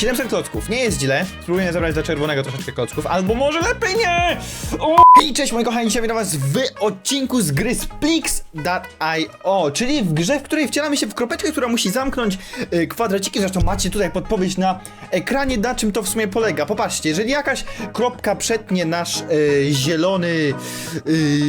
700 klocków, nie jest źle. Spróbujemy zabrać do czerwonego troszeczkę klocków, albo może lepiej nie! O! I cześć moi kochani, dzisiaj witam was w odcinku z gry Splix.io, czyli w grze, w której wcielamy się w kropeczkę, która musi zamknąć y, kwadraciki. Zresztą macie tutaj podpowiedź na ekranie, na czym to w sumie polega. Popatrzcie, jeżeli jakaś kropka przetnie nasz y, zielony y,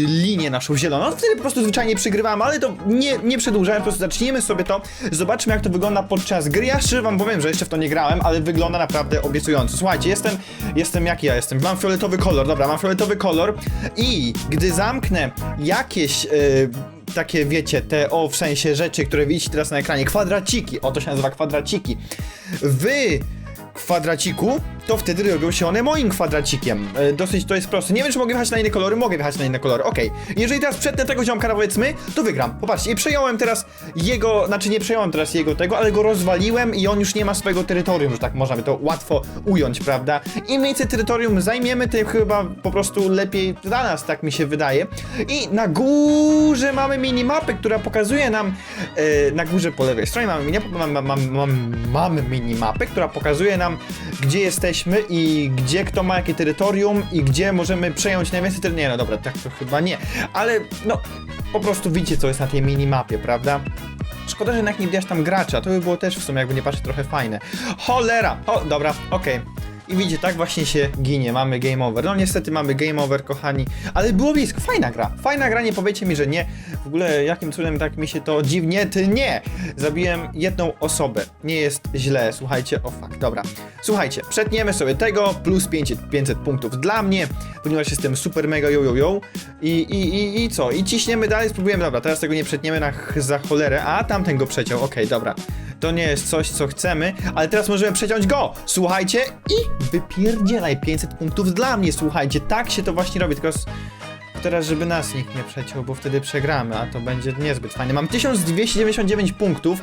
linię naszą zieloną, to wtedy po prostu zwyczajnie przegrywamy, ale to nie, nie po prostu zaczniemy sobie to, zobaczmy jak to wygląda podczas gry. Ja szczerze wam powiem, że jeszcze w to nie grałem, ale wygląda naprawdę obiecująco. Słuchajcie, jestem, jestem jaki ja jestem, mam fioletowy kolor, dobra, mam fioletowy kolor i gdy zamknę jakieś... y, takie wiecie, te o w sensie rzeczy, które widzicie teraz na ekranie, kwadraciki, o to się nazywa kwadraciki. Wy kwadraciku, to wtedy robią się one moim kwadracikiem. E, dosyć to jest proste. Nie wiem, czy mogę wjechać na inne kolory, mogę wjechać na inne kolory, okej. Jeżeli teraz przetnę tego ziomka, powiedzmy, to wygram. Popatrzcie, i przejąłem teraz jego, znaczy nie przejąłem teraz jego tego, ale go rozwaliłem i on już nie ma swojego terytorium, że tak możemy to łatwo ująć, prawda? Im więcej terytorium zajmiemy, tym chyba po prostu lepiej dla nas, tak mi się wydaje. I na górze mamy minimapę, która pokazuje nam, e, na górze po lewej stronie mamy minimapę, mam, mam, mam, mamy minimapę, która pokazuje nam, gdzie jesteśmy i gdzie kto ma jakie terytorium i gdzie możemy przejąć najwięcej terytorium. Nie, no dobra, tak to chyba nie, ale no, po prostu widzicie, co jest na tej minimapie, prawda? Szkoda, że jednak nie widać tam gracza, to by było też w sumie, jakby nie patrzeć, trochę fajne. Cholera! O, dobra, okej. I widzicie, tak właśnie się ginie, mamy game over. No niestety mamy game over, kochani, ale było blisko, fajna gra, fajna gra, nie powiecie mi, że nie. W ogóle jakim cudem tak mi się to dziwnie, ty nie! Zabiłem jedną osobę, nie jest źle, słuchajcie, o fuck, dobra. Słuchajcie, przetniemy sobie tego, plus 500, 500 punktów dla mnie, ponieważ jestem super mega yo yo yo. I, i, i, i co? I ciśniemy dalej, spróbujemy, dobra, teraz tego nie przetniemy na za cholerę, a tamten go przeciął, okej, dobra. To nie jest coś, co chcemy, ale teraz możemy przeciąć go. Słuchajcie i wypierdzielaj 500 punktów dla mnie, słuchajcie. Tak się to właśnie robi, tylko teraz, żeby nas nikt nie przeciął, bo wtedy przegramy, a to będzie niezbyt fajne. Mam 1299 punktów,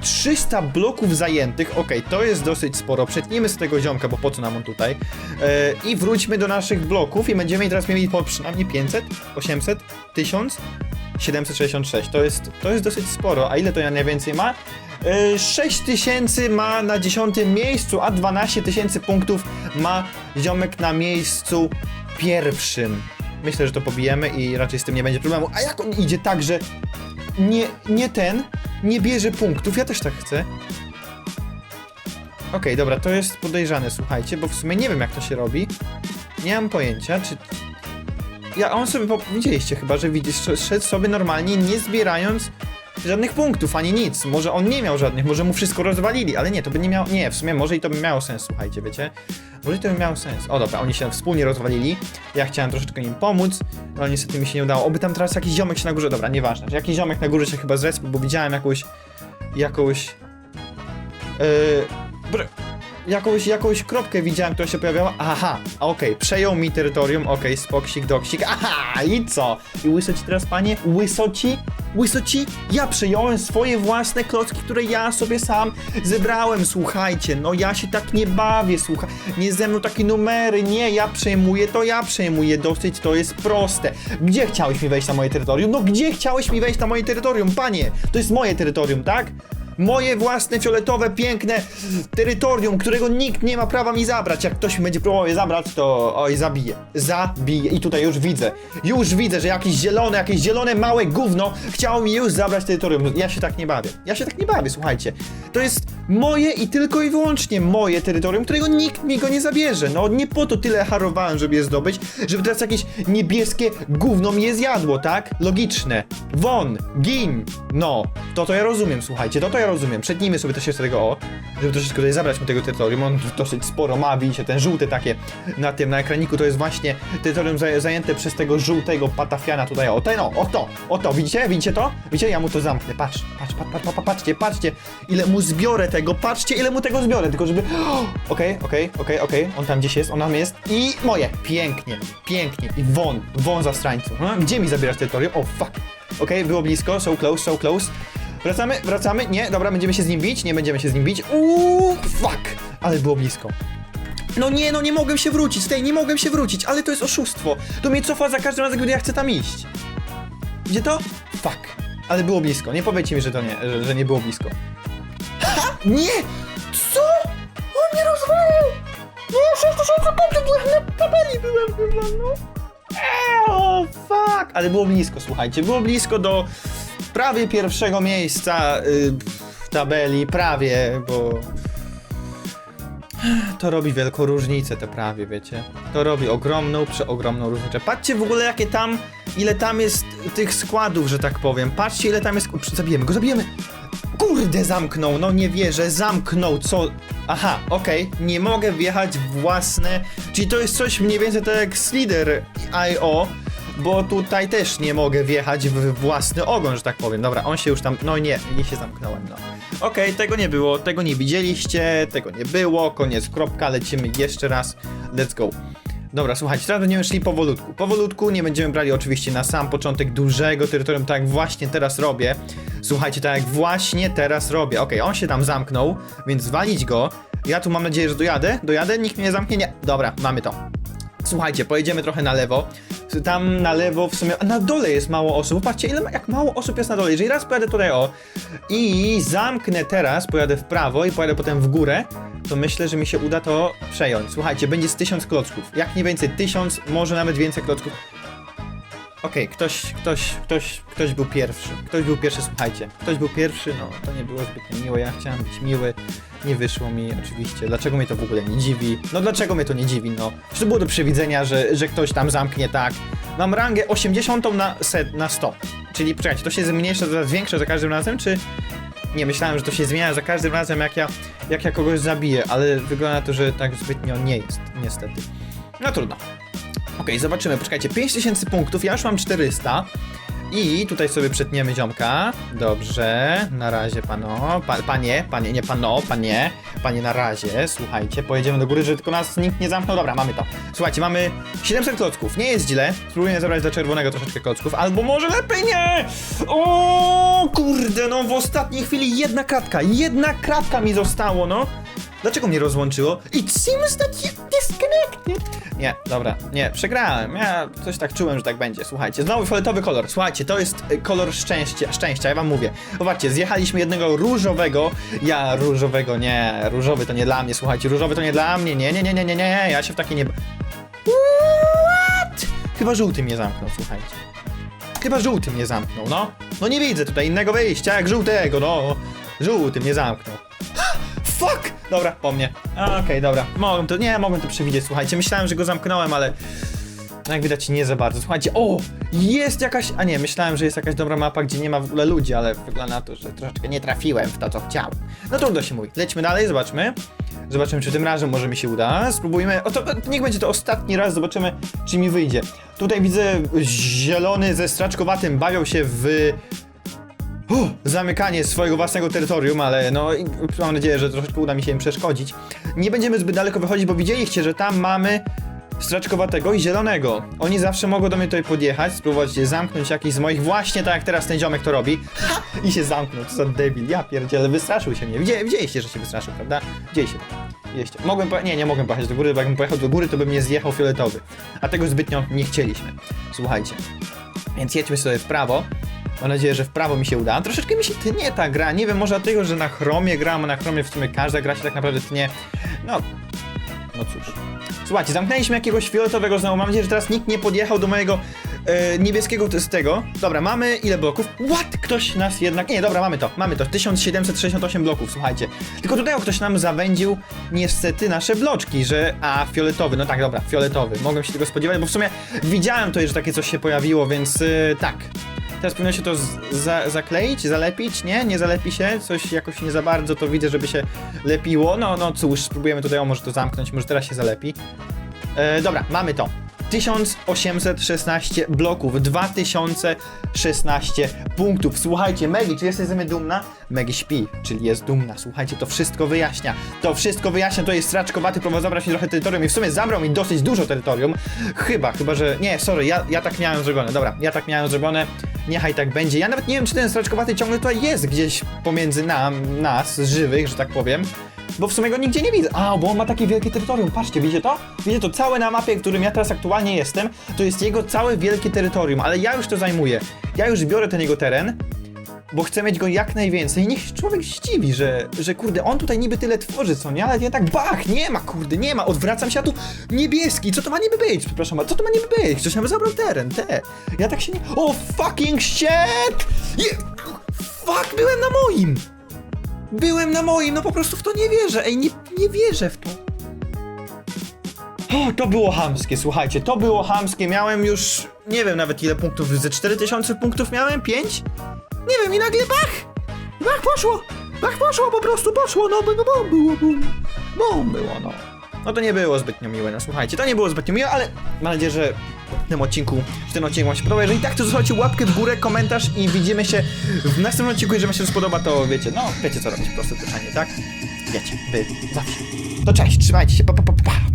300 bloków zajętych, okej, to jest dosyć sporo. Przetnijmy z tego ziomka, bo po co nam on tutaj? E, I wróćmy do naszych bloków i będziemy teraz mieli po przynajmniej 500, 800, 1000, 766. To jest, to jest dosyć sporo. A ile to ja najwięcej ma? Yy, 6000 ma na 10 miejscu, a 12 tysięcy punktów ma ziomek na miejscu pierwszym. Myślę, że to pobijemy i raczej z tym nie będzie problemu. A jak on idzie tak, że nie, nie ten nie bierze punktów? Ja też tak chcę. Okej, dobra, to jest podejrzane, słuchajcie, bo w sumie nie wiem jak to się robi. Nie mam pojęcia, czy... Ja, on sobie, widzieliście chyba, że widzisz, szedł sobie normalnie, nie zbierając żadnych punktów, ani nic. Może on nie miał żadnych, może mu wszystko rozwalili, ale nie, to by nie miało, nie, w sumie może i to by miało sens, słuchajcie, wiecie? Może i to by miało sens. O dobra, oni się wspólnie rozwalili, ja chciałem troszeczkę im pomóc, ale niestety mi się nie udało. Oby tam teraz jakiś ziomek się na górze, dobra, nieważne, jakiś ziomek na górze się chyba zrespił, bo widziałem jakąś, jakąś, yy, jakąś, jakąś kropkę widziałem, która się pojawiała. Aha, okej, przejął mi terytorium, okej, spoksik, doksik, aha, i co? I łysoci teraz, panie? Łysoci? Łysoci? Ja przejąłem swoje własne klocki, które ja sobie sam zebrałem, słuchajcie, no ja się tak nie bawię, słuchaj, nie ze mną takie numery, nie, ja przejmuję, to ja przejmuję, dosyć, to jest proste. Gdzie chciałeś mi wejść na moje terytorium? No gdzie chciałeś mi wejść na moje terytorium, panie? To jest moje terytorium, tak? Moje własne, fioletowe, piękne terytorium, którego nikt nie ma prawa mi zabrać. Jak ktoś mi będzie próbował je zabrać, to oj, zabiję. Zabiję. I tutaj już widzę. Już widzę, że jakieś zielone, jakieś zielone małe gówno chciało mi już zabrać terytorium. Ja się tak nie bawię. Ja się tak nie bawię, słuchajcie. To jest moje i tylko i wyłącznie moje terytorium, którego nikt mi go nie zabierze. No nie po to tyle harowałem, żeby je zdobyć, żeby teraz jakieś niebieskie gówno mi je zjadło, tak? Logiczne. Won, gin. No, to to ja rozumiem, słuchajcie, to to ja rozumiem. Przetnijmy sobie też jeszcze tego o, żeby troszeczkę tutaj zabrać mu tego terytorium. On dosyć sporo ma, widzicie, ten żółty takie na tym, na ekraniku, to jest właśnie terytorium zaję- zajęte przez tego żółtego patafiana tutaj, o ten, o, o to, o to, widzicie, widzicie to? Widzicie, ja mu to zamknę, patrz, patrz, patrz, patrz, patrz patrzcie, patrzcie, ile mu zbiorę tego, patrzcie, ile mu tego zbiorę, tylko żeby, okej, okej, okej, okej, on tam gdzieś jest, on tam jest. I moje, pięknie, pięknie. I won, won za strańcu, no, gdzie mi zabierasz terytorium? O, fuck, okej, było blisko, so close, so close, Wracamy, wracamy. Nie, dobra, będziemy się z nim bić. Nie będziemy się z nim bić. Uuu, fuck! Ale było blisko. No nie, no nie mogłem się wrócić. Tej nie mogłem się wrócić, ale to jest oszustwo. To mnie cofa za każdym razem, gdy ja chcę tam iść. Gdzie to? Fuck. Ale było blisko. Nie powiedzcie mi, że to nie, że, że nie było blisko. Ha! Nie! Co? On mnie zobaczę, byłem na tabeli, byłem chyba, no. Eee, O, fuck! Ale było blisko, słuchajcie, było blisko do prawie pierwszego miejsca y, w tabeli, prawie, bo to robi wielką różnicę, te prawie, wiecie. To robi ogromną, przeogromną różnicę. Patrzcie w ogóle, jakie tam, ile tam jest tych składów, że tak powiem. Patrzcie, ile tam jest. Zabijemy go, zabijemy! Kurde, zamknął, no nie wierzę, zamknął, co? Aha, okej, nie mogę wjechać własne. Czyli to jest coś mniej więcej tak jak Slider IO, bo tutaj też nie mogę wjechać w własny ogon, że tak powiem. Dobra, on się już tam. No nie, nie się zamknąłem, no. Okej, tego nie było, tego nie widzieliście, tego nie było, koniec, kropka, lecimy jeszcze raz. Let's go. Dobra, słuchajcie, teraz będziemy szli powolutku. Powolutku, nie będziemy brali oczywiście na sam początek dużego terytorium, tak jak właśnie teraz robię. Słuchajcie, tak jak właśnie teraz robię. Okej, on się tam zamknął, więc walić go. Ja tu mam nadzieję, że dojadę. Dojadę, nikt mnie nie zamknie, nie. Dobra, mamy to. Słuchajcie, pojedziemy trochę na lewo. Tam na lewo w sumie. A na dole jest mało osób. Patrzcie, ile, jak mało osób jest na dole. Jeżeli raz pojadę tutaj o i zamknę teraz, pojadę w prawo i pojadę potem w górę, to myślę, że mi się uda to przejąć. Słuchajcie, będzie z tysiąc klocków. Jak nie więcej, tysiąc, może nawet więcej klocków. Okej, ktoś, ktoś, ktoś, ktoś był pierwszy. Ktoś był pierwszy, słuchajcie. Ktoś był pierwszy, no to nie było zbytnio miłe. Ja chciałem być miły. Nie wyszło mi oczywiście. Dlaczego mnie to w ogóle nie dziwi? No dlaczego mnie to nie dziwi? No, czy to było do przewidzenia, że, że ktoś tam zamknie tak? Mam rangę 80 na, set, na 100. Czyli poczekajcie, to się zmniejsza, coraz większe za każdym razem, czy... Nie, myślałem, że to się zmienia za każdym razem, jak ja, jak ja kogoś zabiję, ale wygląda na to, że tak zbytnio nie jest, niestety. No trudno. Okej, zobaczymy, poczekajcie, 5000 punktów, ja już mam 400. I tutaj sobie przetniemy ziomka. Dobrze, na razie pano, pa, panie, panie, nie pano, panie, panie na razie, słuchajcie, pojedziemy do góry, żeby tylko nas nikt nie zamknął, dobra, mamy to. Słuchajcie, mamy 700 klocków, nie jest źle, spróbuję zabrać dla czerwonego troszeczkę klocków, albo może lepiej nie! O kurde, no w ostatniej chwili jedna kratka, jedna kratka mi zostało, no. Dlaczego mnie rozłączyło? It seems that you disconnected. Nie, dobra, nie, przegrałem. Ja coś tak czułem, że tak będzie. Słuchajcie, znowu fioletowy kolor. Słuchajcie, to jest y, kolor szczęścia, szczęścia, ja wam mówię. Zobaczcie, zjechaliśmy jednego różowego. Ja różowego nie, różowy to nie dla mnie, słuchajcie, różowy to nie dla mnie. Nie, nie, nie, nie, nie, nie, ja się w takie nie. What? Chyba żółty mnie zamknął, słuchajcie. Chyba żółty mnie zamknął, no. No nie widzę tutaj innego wyjścia jak żółtego, no. Żółty mnie zamknął. Fuck! Dobra, po mnie. Okej, dobra. Mogłem to, nie, mogłem to przewidzieć, słuchajcie. Myślałem, że go zamknąłem, ale... No jak widać nie za bardzo. Słuchajcie, o! Jest jakaś... A nie, myślałem, że jest jakaś dobra mapa, gdzie nie ma w ogóle ludzi, ale wygląda na to, że troszeczkę nie trafiłem w to, co chciałem. No trudno się mówi. Lećmy dalej, zobaczmy. Zobaczymy, czy tym razem może mi się uda. Spróbujmy... O, to, niech będzie to ostatni raz, zobaczymy, czy mi wyjdzie. Tutaj widzę zielony ze straczkowatym bawią się w Uff, zamykanie swojego własnego terytorium, ale no mam nadzieję, że troszeczkę uda mi się im przeszkodzić. Nie będziemy zbyt daleko wychodzić, bo widzieliście, że tam mamy straczkowatego i zielonego. Oni zawsze mogą do mnie tutaj podjechać, spróbować zamknąć jakiś z moich, właśnie tak jak teraz ten ziomek to robi. Ha! I się zamknął, co debil, ja pierdzielę, wystraszył się mnie. Widzieli, widzieliście, że się wystraszył, prawda? Widzieliście. Mogłem. Nie, nie mogłem pojechać do góry, bo jakbym pojechał do góry, to by mnie zjechał fioletowy. A tego zbytnio nie chcieliśmy. Słuchajcie. Więc jedźmy sobie w prawo. Mam nadzieję, że w prawo mi się uda. Troszeczkę mi się tnie ta gra. Nie wiem, może dlatego, że na chromie gram, a na chromie w sumie każda gra się tak naprawdę tnie. No, no cóż. Słuchajcie, zamknęliśmy jakiegoś fioletowego znowu. Mam nadzieję, że teraz nikt nie podjechał do mojego e, niebieskiego z tego. Dobra, mamy ile bloków? What? Ktoś nas jednak... Nie, dobra, mamy to. Mamy to. 1768 bloków, słuchajcie. Tylko tutaj ktoś nam zawędził niestety nasze bloczki, że... A, fioletowy. No tak, dobra, fioletowy. Mogłem się tego spodziewać, bo w sumie widziałem to, że takie coś się pojawiło, więc e, tak. Teraz powinno się to za zakleić, zalepić, nie? Nie zalepi się, coś jakoś nie za bardzo, to widzę, żeby się lepiło. No, no cóż, spróbujemy tutaj, o może to zamknąć, może teraz się zalepi. E, dobra, mamy to. 1816 bloków, 2016 punktów. Słuchajcie, Megi, czy jesteś ze mnie dumna? Megi śpi, czyli jest dumna. Słuchajcie, to wszystko wyjaśnia. To wszystko wyjaśnia, to jest straczkowaty, próbował zabrać mi trochę terytorium i w sumie zabrał mi dosyć dużo terytorium. Chyba, chyba, że... Nie, sorry, ja, ja tak miałem zrobione. Dobra, ja tak miałem zrobione. Niechaj tak będzie. Ja nawet nie wiem, czy ten straczkowaty ciągle tutaj jest gdzieś pomiędzy nam, nas, żywych, że tak powiem. Bo w sumie go nigdzie nie widzę. A, bo on ma takie wielkie terytorium. Patrzcie, widzicie to? Widzicie to całe na mapie, w którym ja teraz aktualnie jestem, to jest jego całe wielkie terytorium, ale ja już to zajmuję. Ja już biorę ten jego teren. Bo chcę mieć go jak najwięcej. Niech człowiek się dziwi, że, że kurde, on tutaj niby tyle tworzy, co nie? Ale ja tak bach, nie ma, kurde, nie ma. Odwracam się, a tu niebieski. Co to ma niby być? Przepraszam, ale co to ma niby być? Ktoś nam zabrał teren, te. Ja tak się nie... O, fucking shit! Je... Fuck, byłem na moim! Byłem na moim, no po prostu w to nie wierzę. Ej, nie, nie wierzę w to. O, to było hamskie, słuchajcie, to było hamskie. Miałem już, nie wiem nawet ile punktów, ze 4000 punktów miałem? 5? Nie wiem, i nagle bach! Bach poszło! Bach poszło, po prostu poszło, no bo bum, było, bum. Bum było, no. No to nie było zbytnio miłe, no słuchajcie, to nie było zbytnio miłe, ale mam nadzieję, że w tym odcinku, że ten odcinek wam się podoba. Jeżeli tak, to zostawcie łapkę w górę, komentarz i widzimy się w następnym odcinku. Jeżeli wam się spodoba, to wiecie, no wiecie co robić, po prostu pytanie, tak? Wiecie, wy zawsze. To cześć, trzymajcie się, pa pa pa pa.